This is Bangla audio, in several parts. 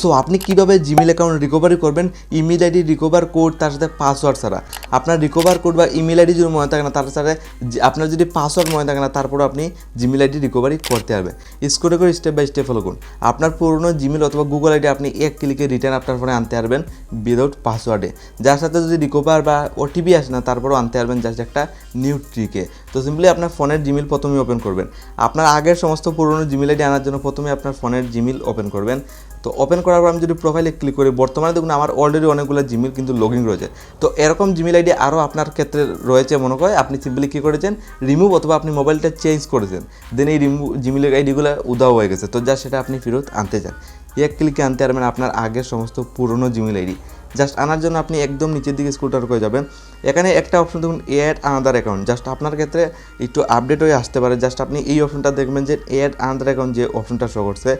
সো আপনি কীভাবে জিমেল অ্যাকাউন্ট রিকভারি করবেন? ইমেল আইডি রিকভার কোড তার সাথে পাসওয়ার্ড ছাড়া। আপনার রিকভার কোড বা ইমেল আইডি যদি মনে থাকে না, তার সাথে আপনার যদি পাসওয়ার্ড মনে থাকে না তারপরে আপনি জিমেল আইডি রিকভারি করতে পারবেন স্কোরে করে স্টেপ বাই স্টেপ ফলো করুন। আপনার পুরনো জিমেল অথবা গুগল আইডি আপনি এক ক্লিকে রিটার্ন আপনার ফোনে আনতে পারবেন উইদাউট পাসওয়ার্ডে যার সাথে যদি রিকভার বা ওটিপি আসে না, তারপরেও আনতে পারবেন জাস্ট একটা নিউ ট্রিকে তো সিম্পলি আপনার ফোনের জিমেল প্রথমে ওপেন করবেন। আপনার আগের সমস্ত পুরনো জিমেল আইডি আনার জন্য প্রথমে আপনার ফোনের জিমেল ওপেন করবেন। তো ওপেন করার পর আমি যদি প্রোফাইলে ক্লিক করি, বর্তমানে দেখুন আমার অলরেডি অনেকগুলো জিমেল কিন্তু লগ ইন রয়েছে। তো এরকম জিমেল আইডি আরও আপনার ক্ষেত্রে রয়েছে মনে করে আপনি সিম্পলি কী করেছেন? রিমুভ অথবা আপনি মোবাইলটা চেঞ্জ করেছেন। দেন এই রিমুভ জিমেল আইডিগুলো উদাও হয়ে গেছে। তো যা সেটা আপনি ফেরত আনতে চান। এক ক্লিকে আনতে পারবেন আপনার আগের সমস্ত পুরনো জিমেল আইডি জাস্ট আনার জন্য আপনি একদম নিচের দিকে স্কুটার করে যাবেন। এখানে একটা অপশন দেখুন এড আনাদার অ্যাকাউন্ট জাস্ট আপনার ক্ষেত্রে একটু আপডেট হয়ে আসতে পারে। জাস্ট আপনি এই অপশনটা দেখবেন যে এড আনাদার অ্যাকাউন্ট যে অপশনটা শো করছে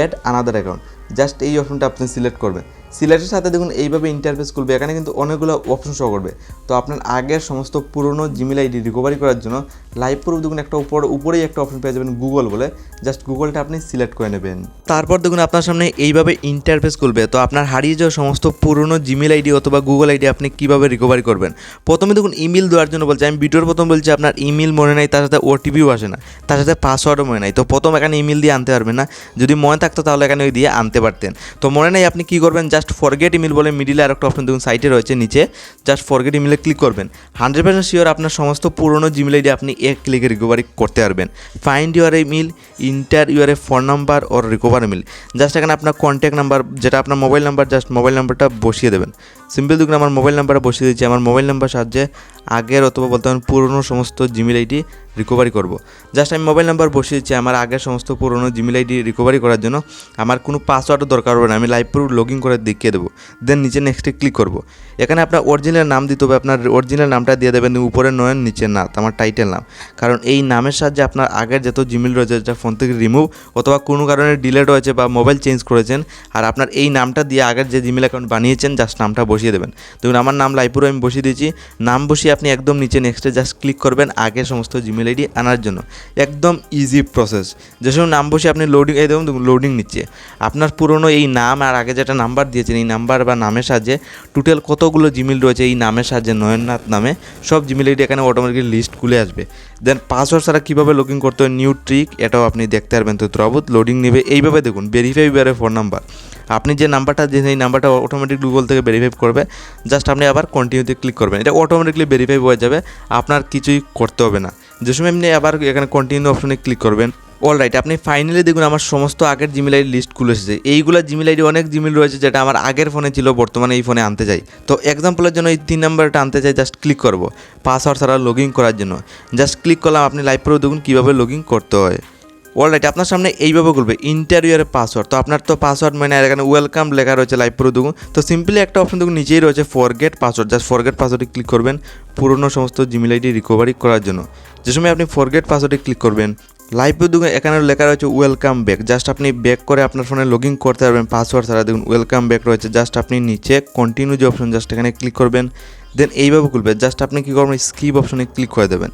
এড আনাদার অ্যাকাউন্ট জাস্ট এই অপশনটা আপনি সিলেক্ট করবেন। সিলেক্টের সাথে দেখুন এইভাবে ইন্টারফেস খুলবে, এখানে কিন্তু অনেকগুলো অপশন শো করবে। তো আপনার আগের সমস্ত পুরনো জিমেল আইডি রিকভারি করার জন্য লাইভ প্রুফ দেখুন একটা উপর, উপরেই একটা অপশন পেয়ে যাবেন গুগল বলে। জাস্ট গুগলটা আপনি সিলেক্ট করে নেবেন। তারপর দেখুন আপনার সামনে এইভাবে ইন্টারফেস খুলবে। তো আপনার হারিয়ে যাওয়া সমস্ত পুরনো জিমেল আইডি অথবা গুগল আইডি আপনি কীভাবে রিকভারি করবেন? প্রথমে দেখুন ইমেল দেওয়ার জন্য বলছে, আমি ভিডিওর প্রথম বলছি, আপনার ইমেল মনে নাই, তার সাথে ওটিপিও আসে না। তার সাথে পাসওয়ার্ডও মনে নাই। তো প্রথম এখানে ইমেল দিয়ে আনতে পারবেন না। যদি মনে থাকতো তাহলে এখানে ওই দিয়ে আনতে পারতেন। তো মনে নেই আপনি কী করবেন? জাস্ট ফরগেট ইমেল বলে মিডিলে আর একটা অপশন দেখুন সাইটে রয়েছে নিচে। জাস্ট ফরগেট ইমেলে ক্লিক করবেন। হান্ড্রেড পার্সেন্ট শিওর আপনার সমস্ত পুরনো জিমেল আইডি আপনি এক ক্লিকে রিকোভারি করতে পারবেন। Find your email enter your a phone number or recover email just এখানে আপনার কন্ট্যাক্ট নাম্বার যেটা আপনার মোবাইল নাম্বার জাস্ট মোবাইল নাম্বারটা বসিয়ে দেবেন। সিম্পল দেখুন আমার মোবাইল নাম্বারটা বসিয়ে দিচ্ছি। আমার মোবাইল নাম্বার সাহায্যে আগের অথবা বলতে পারেন পুরনো সমস্ত জিমেল আইডি রিকভারি করব। জাস্ট আমি মোবাইল নাম্বার বসিয়ে দিচ্ছি আমার আগের সমস্ত পুরনো জিমেল আইডি রিকভারি করার জন্য। আমার কোনো পাসওয়ার্ডও দরকার হবে না। আমি লাইভ প্রুফ লগ ইন করে দেখিয়ে দেবো। দেন নিচে নেক্সটে ক্লিক করব। এখানে আপনার অরিজিনাল নাম দিতে হবে। আপনার অরিজিনাল নামটা দিয়ে দেবেন উপরে নয়ন নিচে নাথ আমার টাইটেল নাম। কারণ এই নামের সাহায্যে আপনার আগের যত জিমেল রয়েছে, যেটা ফোন থেকে রিমুভ অথবা কোনো কারণে ডিলেট হয়েছে বা মোবাইল চেঞ্জ করেছেন, আর আপনার এই নামটা দিয়ে আগের যে জিমেল অ্যাকাউন্ট বানিয়েছেন জাস্ট নামটা বসিয়ে দেবেন। দেখুন, আমার নাম লাইপুরো আমি বসিয়ে দিয়েছি। নাম বসিয়ে আপনি একদম নিচে নেক্সটে জাস্ট ক্লিক করবেন, আগে সমস্ত জিমেল আইডি আনার জন্য। একদম ইজি প্রসেস যেসব নাম বসে আপনি লোডিং এই দেখুন লোডিং নিচ্ছে। আপনার পুরনো এই নাম আর আগে যেটা নাম্বার দিয়েছেন, এই নাম্বার বা নামের সাহায্যে টোটাল কতগুলো জিমেল রয়েছে, এই নামের সাহায্যে নয়ননাথ নামে, সব জিমেল আইডি এখানে অটোমেটিক লিস্ট খুলে আসবে। দেন পাসওয়ার্ড ছাড়া কীভাবে লগিং করতে হয় নিউ ট্রিক এটাও আপনি দেখতে পারবেন। তো ত্রবুত লোডিং নেবে। এইভাবে দেখুন ভেরিফাই বারে ফোন নাম্বার আপনি যে নাম্বারটা যে এই নাম্বারটা অটোমেটিক গুগল থেকে ভেরিফাই করবে। জাস্ট আপনি আবার কন্টিনিউতে ক্লিক করবেন। এটা অটোমেটিকলি ভেরিফাই হয়ে যাবে, আপনার কিছুই করতে হবে না। যে সময় আপনি আবার এখানে কন্টিনিউ অপশনে ক্লিক করবেন অল রাইট আপনি ফাইনালি দেখুন আমার সমস্ত আগের জিমেল আইডি লিস্ট খুলে এসেছে। এইগুলো জিমেল আইডি অনেক জিমেল রয়েছে যেটা আমার আগের ফোনে ছিল, বর্তমানে এই ফোনে আনতে চাই। তো এক্সাম্পলের জন্য এই তিন নাম্বারটা আনতে চাই জাস্ট ক্লিক করব। পাসওয়ার্ড ছাড়া লগ করার জন্য। জাস্ট ক্লিক করলাম, আপনি লাইভ প্রো দেখুন কীভাবে লগ করতে হয়। অলরাইট আপনার সামনে এইভাবে করবে ইন্টারভিউয়ের পাসওয়ার্ড তো আপনার তো পাসওয়ার্ড মানে এখানে ওয়েলকাম লেখা রয়েছে লাইভ প্রো দেখুন তো সিম্পলি একটা অপশন দেখুন, নিচেই রয়েছে ফরগেট পাসওয়ার্ড জাস্ট ফরগেট পাসওয়ার্ডে ক্লিক করবেন পুরনো সমস্ত জিমেল আইডি রিকভারি করার জন্য। যে সময় আপনি ফরগেট পাসওয়ার্ডে ক্লিক করবেন লাইভ দেখুন এখানে লেখা রয়েছে ওয়েলকাম ব্যাক জাস্ট আপনি ব্যাক করে আপনার ফোনে লগ ইন করতে পারবেন পাসওয়ার্ড ছাড়া দেখুন ওয়েলকাম ব্যাক রয়েছে। জাস্ট আপনি নিচে কন্টিনিউ যে অপশন জাস্ট এখানে ক্লিক করবেন। দেন এইভাবে খুলবে জাস্ট আপনি কী করবেন স্কিপ অপশনে ক্লিক করে দেবেন।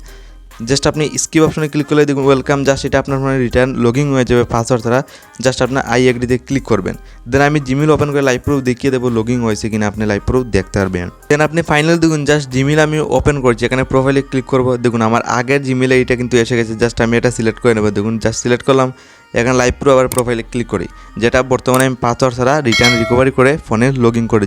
জাস্ট আপনি স্কিপ অপশনে ক্লিক করলে দেখুন ওয়েলকাম জাস্ট এটা আপনার ফোনে রিটার্ন লগিং হয়ে যাবে পাসওয়ার্ড ছাড়া। জাস্ট আপনার আই এগ্রিতে ক্লিক করবেন। দেন আমি জিমেল ওপেন করে লাইভ প্রুফ দেখিয়ে দেবো লগিং হয়েছে কিনা, আপনি লাইভ প্রুফ দেখতে পারবেন। দেন আপনি ফাইনাল দেখুন জাস্ট জিমেল আমি ওপেন করছি, এখানে প্রোফাইলে ক্লিক করব। দেখুন, আমার আগের জিমেলে এইটা কিন্তু এসে গেছে জাস্ট আমি এটা সিলেক্ট করে নেব। দেখুন জাস্ট সিলেক্ট করলাম, এখানে লাইভ প্রুফ আবার প্রোফাইলে ক্লিক করি। যেটা বর্তমানে আমি পাসওয়ার্ড ছাড়া রিটার্ন রিকভারি করে ফোনে লগ ইন করে